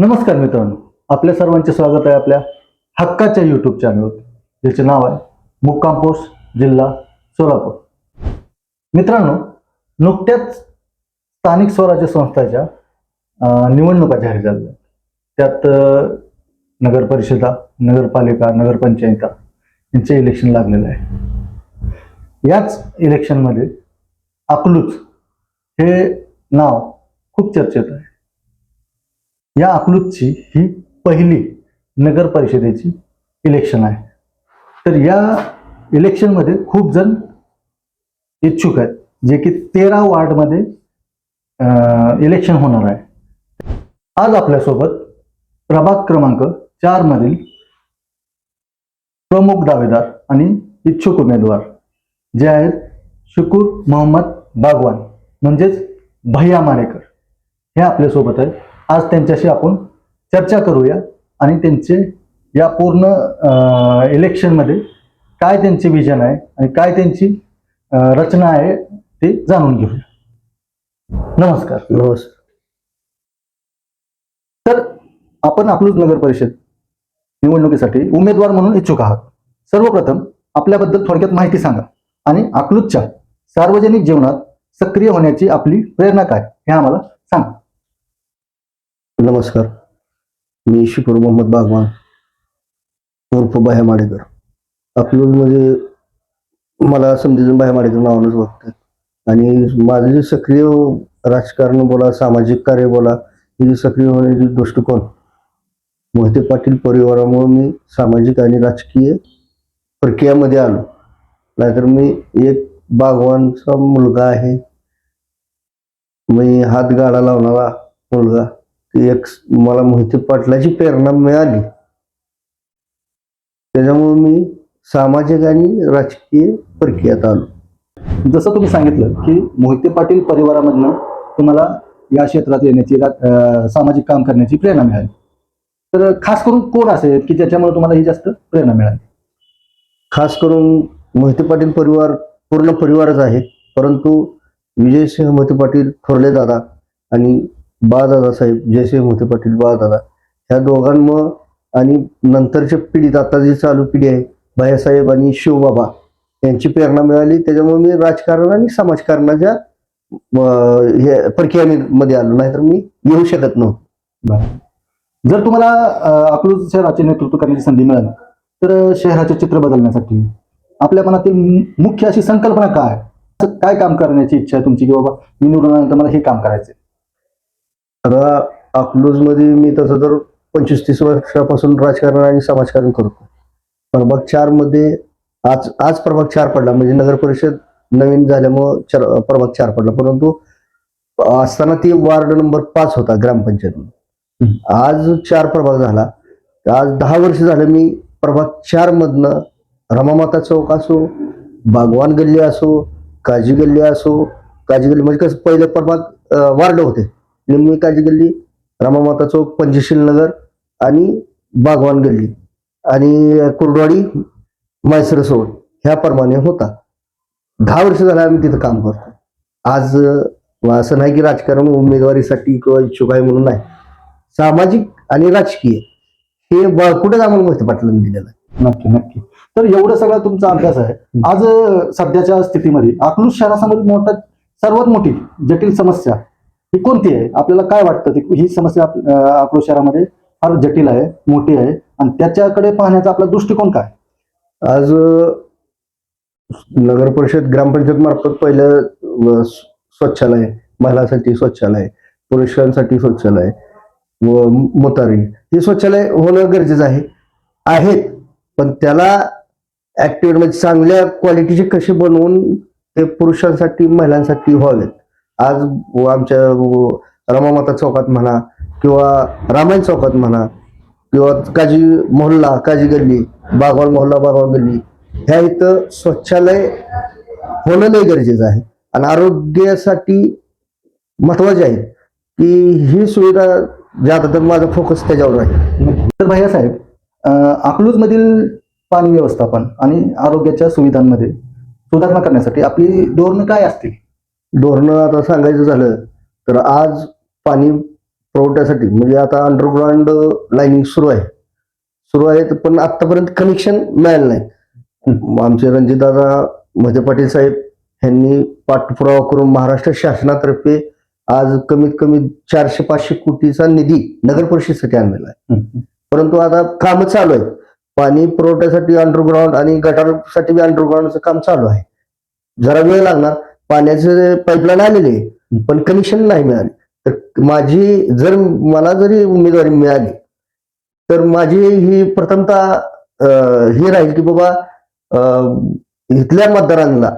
नमस्कार मित्रांनो आपल्या सर्वांचे स्वागत आहे आपल्या हक्काच्या युट्यूब चॅनलवर ज्याचे नाव आहे मुक्काम पोस्ट जिल्हा सोलापूर. मित्रांनो नुकत्याच स्थानिक स्वराज्य संस्थाच्या निवडणुका जाहीर झाल्या. त्यात नगरपरिषदा नगर परिषदा नगरपालिका नगरपंचायता यांचे इलेक्शन लागलेलं आहे. याच इलेक्शनमध्ये अकलूज हे नाव खूप चर्चेत आहे. या अकलूजची ही पहिली नगर परिषदेची इलेक्शन आहे. तर या इलेक्शनमध्ये खूप जण इच्छुक आहेत जे की तेरा वार्डमध्ये इलेक्शन होणार आहे. आज आपल्यासोबत प्रभाग क्रमांक चार मधील प्रमुख दावेदार आणि इच्छुक उमेदवार जे आहेत शुकूर मोहम्मद बागवान म्हणजेच भैया मारेकर हे आपल्यासोबत आहेत. आज त्यांच्याशी आपण चर्चा करूया आणि त्यांचे या पूर्ण इलेक्शनमध्ये काय त्यांचे विजन आहे आणि काय त्यांची रचना आहे ते जाणून घेऊया. नमस्कार. नमस्कार. तर आपण अकलूज नगर परिषद निवडणुकीसाठी उमेदवार म्हणून इच्छुक आहात. सर्वप्रथम आपल्याबद्दल थोडक्यात माहिती सांगा आणि अकलूजच्या सार्वजनिक जीवनात सक्रिय होण्याची आपली प्रेरणा काय हे आम्हाला नमस्कार. मी शिकूर मोहम्मद बागवान उर्फ बाह्या माडेकर. अकलूजमध्ये मला समजेजून बाह्या माडेकर नावानंच बघतात. आणि माझं जे सक्रिय राजकारण बोला सामाजिक कार्य बोला हे जे सक्रिय होण्याची दृष्टिकोन मोहिते पाटील परिवारामुळे मी सामाजिक आणि राजकीय प्रक्रियामध्ये आलो. नाहीतर मी एक बागवानचा मुलगा आहे. मी हात गाडा लावणारा मुलगा. एक मला मोहिते पाटलाची प्रेरणा मिळाली. त्याच्यामुळे मी सामाजिक आणि राजकीय प्रक्रियात आलो. जसं तुम्ही सांगितलं की मोहिते पाटील परिवारामधनं तुम्हाला या क्षेत्रात येण्याची सामाजिक काम करण्याची प्रेरणा मिळाली. तर खास करून कोण असेल की ज्याच्यामुळे तुम्हाला ही जास्त प्रेरणा मिळाली? खास करून मोहिते पाटील परिवार पूर्ण परिवारच आहे. परंतु विजयसिंह मोहिते पाटील थोरले दादा आणि बाळदादा साहेब जयसिंह मोहिते पाटील बाळदादा. ह्या दोघांमुळं आणि नंतरच्या पिढीत आता जी चालू पिढी आहे भायासाहेब आणि शिवबाबा यांची प्रेरणा मिळाली. त्याच्यामुळे मी राजकारण आणि समाजकारणाच्या अं, हे प्रक्रियेमध्ये आलो. नाहीतर मी येऊ शकत नव्हतो. जर तुम्हाला आपलं शहराचे नेतृत्व करण्याची संधी मिळाली तर शहराचे चित्र बदलण्यासाठी आपल्या मनातील मुख्य अशी संकल्पना काय? काय काम करण्याची इच्छा आहे तुमची? की बाबा मी निवडून आल्यानंतर मला हे काम करायचं आता अकलूजमध्ये मी तसं तर पंचवीस तीस वर्षापासून राजकारण आणि समाजकारण करतो. प्रभाग चारमध्ये आज आज प्रभाग चार पडला. म्हणजे नगर परिषद नवीन झाल्यामुळं चार प्रभाग चार पडला. परंतु असताना ती वार्ड नंबर पाच होता ग्रामपंचायत. आज चार प्रभाग झाला. आज दहा वर्ष झालं मी प्रभाग चार मधनं रमामाता चौक असो बागवान गल्ली असो काजी गल्ली असो काजी गल्ली म्हणजे कसं पहिले प्रभाग वार्ड होते. निम्मी काजी गल्ली रामामाता चौक पंचशील नगर आणि बागवान गल्ली आणि कुर्डवाडी म्हैसर सोड ह्याप्रमाणे होता. दहा वर्ष झालं आम्ही तिथं काम करतो आज असं नाही की राजकारण उमेदवारीसाठी किंवा इच्छुक आहे म्हणून नाही. सामाजिक आणि राजकीय हे कुठेच आम्हाला मोहिते पाटलांनी दिलेलं. आहे नक्की नक्की. तर एवढं सगळं तुमचा अभ्यास आहे. आज सध्याच्या स्थितीमध्ये अकलूज शहरासमोर मोठा सर्वात मोठी जटिल समस्या ही कोणती आहे? आपल्याला काय वाटतं? ती ही समस्या आपल्या शहरामध्ये फार जटिल आहे मोठी आहे. आणि त्याच्याकडे पाहण्याचा आपला दृष्टिकोन काय? आज नगर परिषद ग्रामपंचायत मार्फत पहिलं स्वच्छालय महिलांसाठी स्वच्छालय पुरुषांसाठी शौचालय व मोतारी. हे शौचालय होणं गरजेचं आहे. आहेत पण त्याला ऍक्टिव्ह म्हणजे चांगल्या क्वालिटीचे कसे बनवून ते पुरुषांसाठी महिलांसाठी व्हावेत? आज आमच्या रमामाता चौकात म्हणा किंवा रामायण चौकात म्हणा किंवा काजी मोहल्ला काजी गल्ली बागवान मोहल्ला बागवान गल्ली ह्या इथं स्वच्छालय होणं लय गरजेचं आहे. आणि आरोग्यासाठी महत्त्वाचे आहे की ही सुविधा ज्यादा तर माझा फोकस त्याच्यावर आहे तर भैया साहेब अकलूजमधील पाणी व्यवस्थापन आणि आरोग्याच्या सुविधांमध्ये सुधारणा करण्यासाठी आपली धोरणं काय असतील? धोरणं आता सांगायचं झालं तर आज पाणी पुरवठ्यासाठी म्हणजे आता अंडरग्राऊंड लाईनिंग सुरू आहे. सुरू आहे पण आतापर्यंत कनेक्शन मिळालं नाही. आमचे रणजितदादा मध्य पाटील साहेब यांनी पाठपुरावा करून महाराष्ट्र शासनातर्फे आज कमीत कमी चारशे पाचशे कोटीचा निधी नगर परिषदेसाठी आणलेला आहे. परंतु आता काम चालू आहे पाणी पुरवठ्यासाठी अंडरग्राऊंड आणि गटारसाठी बी अंडरग्राऊंडचं काम चालू आहे. जरा वेळ लागणार पाण्याचे पाईपलाईन आलेले आहे पण कनेक्शन नाही मिळाले. तर माझी जर मला जरी उमेदवारी मिळाली तर माझी ही प्रथमतः ही राहील की बाबा इथल्या मतदारांना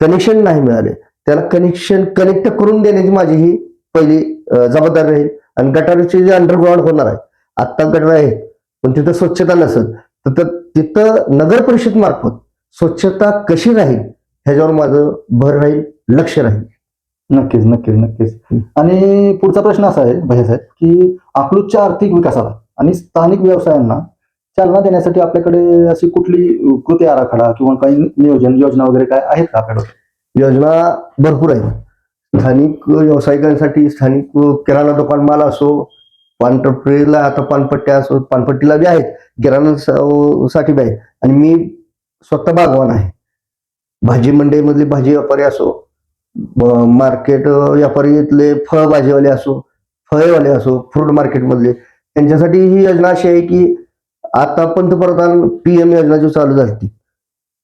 कनेक्शन नाही मिळाले. त्याला कनेक्शन कनेक्ट करून देण्याची माझी ही पहिली जबाबदारी राहील. आणि गटारीचे जे अंडरग्राऊंड होणार आहे आत्ता गटर आहेत पण तिथं स्वच्छता नसेल तर तिथं नगर परिषद मार्फत स्वच्छता कशी राहील ह्याच्यावर माझं भर राहील लक्ष राहील. नक्कीच नक्कीच नक्कीच. आणि पुढचा प्रश्न असा आहे भैयासाहेब की अकलूजच्या आर्थिक विकासाला आणि स्थानिक व्यवसायांना चालना देण्यासाठी आपल्याकडे अशी कुठली कृती आराखडा किंवा काही नियोजन योजना वगैरे काय आहेत का आपल्याकडे? योजना भरपूर आहेत. स्थानिक व्यावसायिकांसाठी स्थानिक किराणा दुकान माल असो पानटपरीला आता पानपट्ट्या असो पानपट्टीला बी आहेत किराणा साठी बी आहेत. आणि मी स्वतः बागवान आहे. भाजी मंडईमधले भाजी व्यापारी असो मार्केट व्यापारी इथले फळ भाजीवाले असो फळेवाले असो फ्रूट मार्केटमधले त्यांच्यासाठी ही योजना अशी आहे की आता पंतप्रधान पी एम योजना जी चालू झाली ती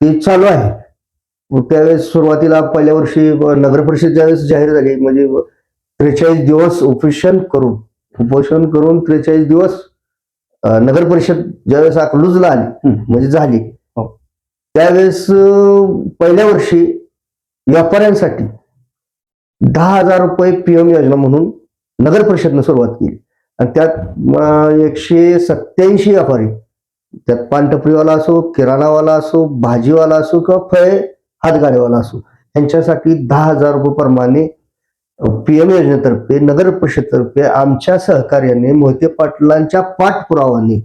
ती चालू आहे त्यावेळेस सुरुवातीला पहिल्या वर्षी नगर परिषद ज्यावेळेस जाहीर झाली म्हणजे त्रेचाळीस दिवस उपोषण करून उपोषण करून त्रेचाळीस दिवस नगर परिषद ज्यावेळेस अकलूजला आली म्हणजे झाली. त्यावेळेस पहिल्या वर्षी व्यापाऱ्यांसाठी दहा हजार रुपये पीएम योजना म्हणून नगर परिषदनं सुरुवात केली. आणि त्यात एकशे सत्याऐंशी व्यापारी. त्यात पानटपरीवाला असो किराणावाला असो भाजीवाला असो किंवा फळे हातगाडीवाला असो यांच्यासाठी दहा हजार रुपये प्रमाणे पीएम योजनेतर्फे नगर परिषदतर्फे आमच्या सहकार्याने मोहिते पाटलांच्या पाठपुरावाने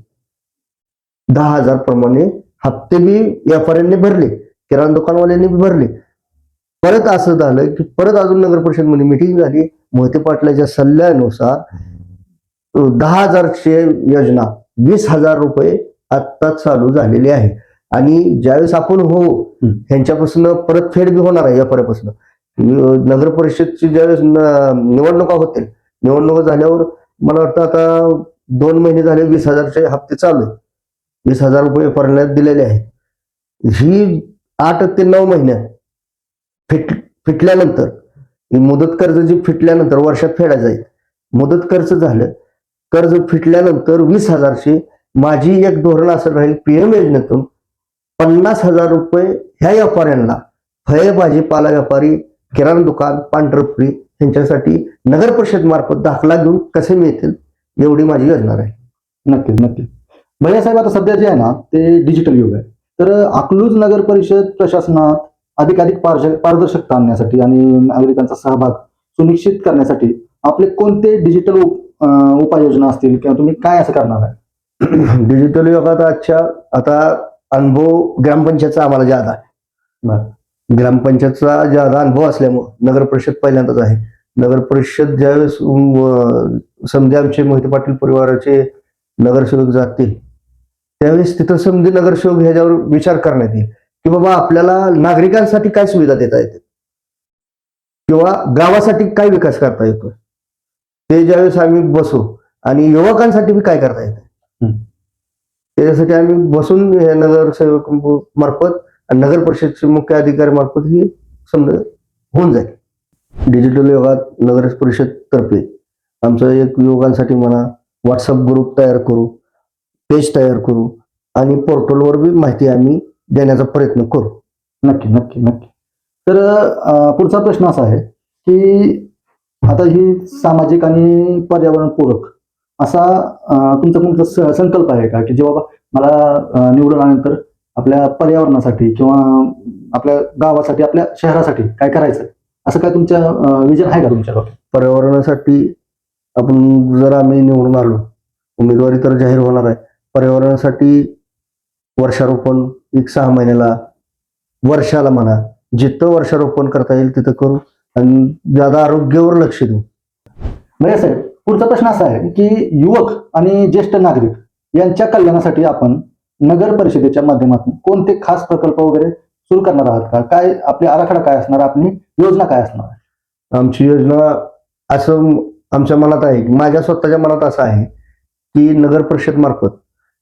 दहा हजार प्रमाणे हप्ते बी व्यापाऱ्यांनी भरले किराणा दुकानवाल्यांनी बी भरले. परत असं झालं की परत अजून नगर परिषदमध्ये मिटिंग झाली. मोहिते पाटलाच्या सल्ल्यानुसार दहा हजारची योजना वीस हजार रुपये आत्ता चालू झालेली आहे. आणि ज्यावेळेस आपण हो. ह्यांच्यापासून परतफेड बी होणार आहे व्यापाऱ्यापासून. नगर परिषदची ज्यावेळेस निवडणुका होतील निवडणुका झाल्यावर मला वाटतं आता दोन महिने झाले वीस हजारचे हप्ते चालू वीस हजार रुपये परण्यात दिलेले आहेत. ही आठ ते नऊ महिन्यात फिट फिटल्यानंतर मुदत कर्ज जी फिटल्यानंतर वर्षात फेडा जाईल. मुदत कर्ज झालं कर्ज फिटल्यानंतर वीस हजारचे माझी एक धोरण असं राहील पीएम योजनेतून पन्नास हजार रुपये ह्या व्यापाऱ्यांना फळे भाजीपाला व्यापारी किराणा दुकान पांढरपुरी यांच्यासाठी नगर परिषद मार्फत दाखला घेऊन कसे मिळतील एवढी माझी योजना राहील. नक्कीच. नक्कीच भैयासाहेब आता सध्या जे आहे ना ते डिजिटल युग आहे. तर अकलूज नगर परिषद प्रशासनात अधिकाधिक पारदर्शकता आणण्यासाठी आणि नागरिकांचा सहभाग सुनिश्चित करण्यासाठी आपले कोणते डिजिटल उपाययोजना असतील किंवा तुम्ही काय असं करणार आहे? डिजिटल युगात आजच्या आता अनुभव ग्रामपंचायतचा आम्हाला ज्यादा आहे. ग्रामपंचायतचा ज्यादा अनुभव असल्यामुळं नगर परिषद पहिल्यांदाच आहे. नगर परिषद ज्यावेळेस समजा आमचे मोहिते पाटील परिवाराचे नगरसेवक जातील त्यावेळेस तिथं समजे नगरसेवक ह्याच्यावर विचार करण्यात येईल की बाबा आपल्याला नागरिकांसाठी काय सुविधा देता येते किंवा गावासाठी काय विकास करता येतो ते ज्यावेळेस आम्ही बसू आणि युवकांसाठी बी काय करता येतं त्याच्यासाठी आम्ही बसून हे नगरसेवक मार्फत आणि नगर परिषदचे मुख्य अधिकारी मार्फत ही समजा होऊन जाईल. डिजिटल युगात नगर परिषद तर्फे आमचं एक युवकांसाठी म्हणा व्हॉट्सअप ग्रुप तयार करू. पेज तयार करू आणि पोर्टलवर बी माहिती आम्ही देण्याचा प्रयत्न करू. नक्की नक्की नक्की. तर अं, पुढचा प्रश्न असा आहे की आता ही सामाजिक आणि पर्यावरणपूरक असा अं, तुमचा कोणता स- संकल्प आहे का? की जे बाबा मला अं, निवडून आल्यानंतर आपल्या पर्यावरणासाठी किंवा आपल्या गावासाठी आपल्या शहरासाठी काय करायचं? असं काय तुमच्या विजन आहे का तुमच्या डोक्यात? पर्यावरणासाठी आपण जर आम्ही निवडून आलो उमेदवारी तर जाहीर होणार आहे. पर्यावरणासाठी वर्षारोपण एक सहा महिन्याला वर्षाला म्हणा जिथं वर्षारोपण करता येईल तिथं करू आणि ज्यादा आरोग्यावर लक्ष देऊ. म्हणजे साहेब पुढचा प्रश्न असा आहे की युवक आणि ज्येष्ठ नागरिक यांच्या कल्याणासाठी आपण नगर परिषदेच्या माध्यमातून कोणते खास प्रकल्प वगैरे सुरू करणार आहात का? काय आपली आराखडा काय असणार? आपली योजना काय असणार? आमची योजना असं आमच्या मनात आहे की माझ्या स्वतःच्या मनात असं आहे की नगर परिषद मार्फत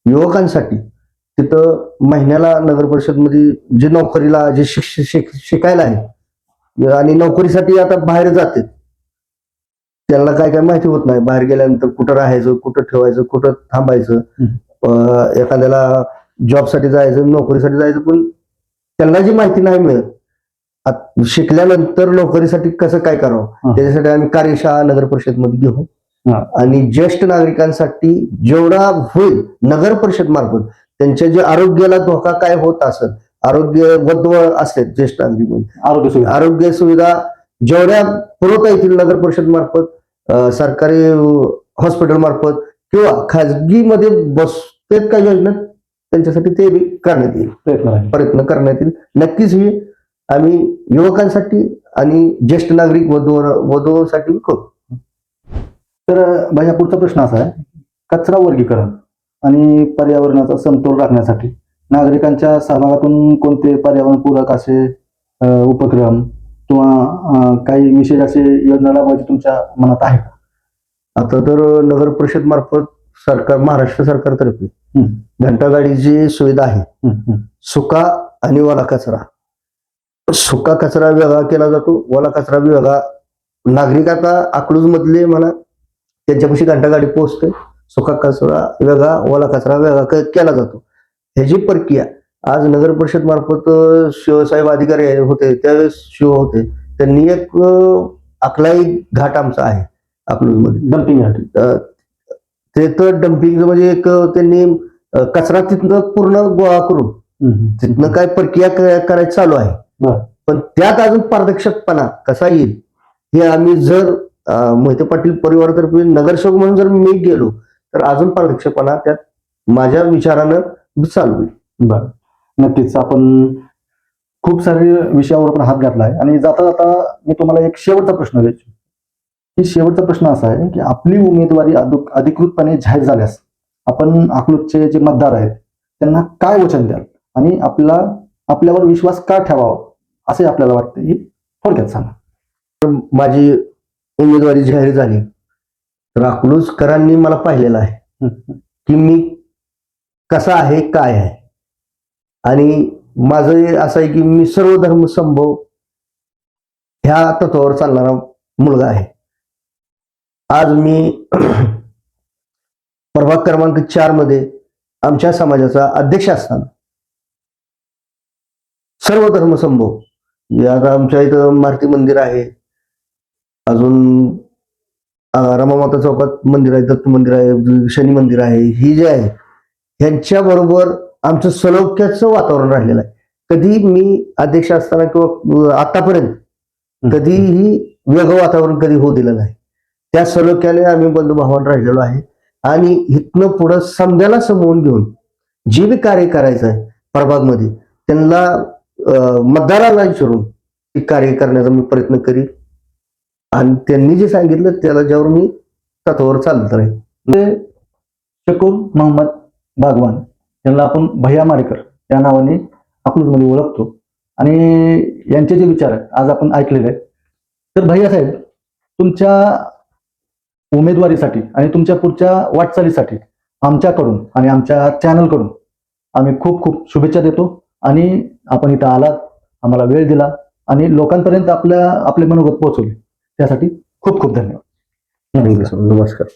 युवकांसाठी तिथं महिन्याला नगर परिषदमध्ये जे नोकरीला जे शिक शिक- शिकायला आहे आणि नोकरीसाठी आता बाहेर जाते त्यांना काय काय माहिती होत नाही बाहेर गेल्यानंतर कुठं राहायचं कुठं ठेवायचं कुठं थांबायचं एखाद्याला जॉबसाठी जायचं नोकरीसाठी जायचं पण त्यांना जी माहिती नाही मिळत आत- शिकल्यानंतर नोकरीसाठी कसं काय करावं. त्याच्यासाठी आम्ही कार्यशाळा नगर परिषदमध्ये घेऊ. आणि ज्येष्ठ नागरिकांसाठी जेवढा होईल नगर परिषद मार्फत त्यांच्या जे आरोग्याला धोका काय होत असेल आरोग्य वद्वळ असतात ज्येष्ठ नागरिक म्हणजे आरोग्य सुविधा. आरोग्य सुविधा जेवढ्या पुरवता येतील नगर परिषद मार्फत सरकारी हॉस्पिटल मार्फत किंवा खाजगीमध्ये बसतेत काही योजना त्यांच्यासाठी ते करण्यात येईल. प्रयत्न करण्यात येईल. नक्कीच ही आम्ही युवकांसाठी आणि ज्येष्ठ नागरिक वधू वधूसाठी करू. तर माझ्या पुढचा प्रश्न असा आहे. कचरा वर्गीकरण आणि पर्यावरणाचा समतोल राखण्यासाठी नागरिकांच्या सहभागातून कोणते पर्यावरणपूरक असे उपक्रम किंवा काही विशेष असे योजना लावायची तुमच्या मनात आहे का? आता तर नगर परिषद मार्फत सरकार महाराष्ट्र सरकारतर्फे. घंटागाडीची सुविधा आहे. सुका आणि ओला कचरा. सुका कचरा वेगळा केला जातो. ओला कचरा वेगळा नागरिक आता अकलूज मधले म्हणा त्यांच्यापाशी घंटागाडी पोहोचते सुका कचरा वेगळा ओला कचरा वेगळा केला जातो. ह्याची प्रक्रिया आज नगर परिषद मार्फत शिवसाहेब अधिकारी होते त्यावेळेस शिव होते. त्यांनी एक अकलाई घाट आमचा आहे अकलूजमध्ये डम्पिंग यार्ड ते तर डम्पिंग म्हणजे एक त्यांनी कचरा तिथनं पूर्ण गोळा करून. तिथनं काय प्रक्रिया क- करायची चालू आहे. पण त्यात अजून पारदर्शकपणा कसा येईल हे आम्ही जर मोहिते पाटील परिवारातर्फे नगरसेवक म्हणून जर मी गेलो तर अजून पारदर्शकपणा त्यात माझ्या विचारानं चालू होईल. बरं. नक्कीच. आपण खूप सारे विषयावर आपण हात घातला आहे आणि जाता जाता मी तुम्हाला एक शेवटचा प्रश्न द्यायचो की शेवटचा प्रश्न असा आहे की आपली उमेदवारी अधिकृतपणे जाहीर झाल्यास आपण अकलूजचे जे मतदार आहेत त्यांना काय वचन द्याल? आणि आपला आपल्यावर विश्वास का ठेवावा? असे आपल्याला वाटतं ही थोडक्यात सांगा. माझी उमेदवारी जाहीर झाली. तर अकलूजकरांनी मला पाहिलेलं आहे की मी कसा आहे काय आहे. आणि माझं असं आहे की मी सर्व धर्म संभव ह्या तत्वावर चालणारा मुलगा आहे. आज मी प्रभाग क्रमांक चारमध्ये आमच्या समाजाचा अध्यक्ष असताना सर्व धर्म संभव. जे आता आमच्या इथं मारुती मंदिर आहे. अजून रमामाता चौकात मंदिर आहे दत्त मंदिर आहे शनी मंदिर आहे ही जे आहे ह्यांच्या बरोबर आमचं सलोख्याचं वातावरण राहिलेलं आहे. कधी मी अध्यक्ष असताना किंवा आतापर्यंत कधीही वेगळं वातावरण कधी होऊ दिलं नाही. त्या सलोख्याने आम्ही बंधुभावान राहिलेलो आहे. आणि इथनं पुढं समजायला समवून घेऊन जे बी कार्य करायचं आहे प्रभागमध्ये त्यांना मतदाराला विचारून कार्य करण्याचा मी प्रयत्न करीन. आणि त्यांनी जे सांगितलं त्याला ज्यावर मी तत्वावर चालत राहील म्हणजे शकूर मोहम्मद बागवान यांना आपण भैया मारेकर या नावाने अकलूजमध्ये ओळखतो. आणि यांचे जे विचार आहेत आज आपण ऐकलेले आहेत. तर भैया साहेब तुमच्या उमेदवारीसाठी आणि तुमच्या पुढच्या वाटचालीसाठी आमच्याकडून आणि आमच्या चॅनलकडून आम्ही खूप खूप शुभेच्छा देतो आणि आपण इथं आलात आम्हाला वेळ दिला आणि लोकांपर्यंत आपल्या आपले मनोगत पोहोचवले. त्यासाठी खूप खूप धन्यवाद. नमस्कार.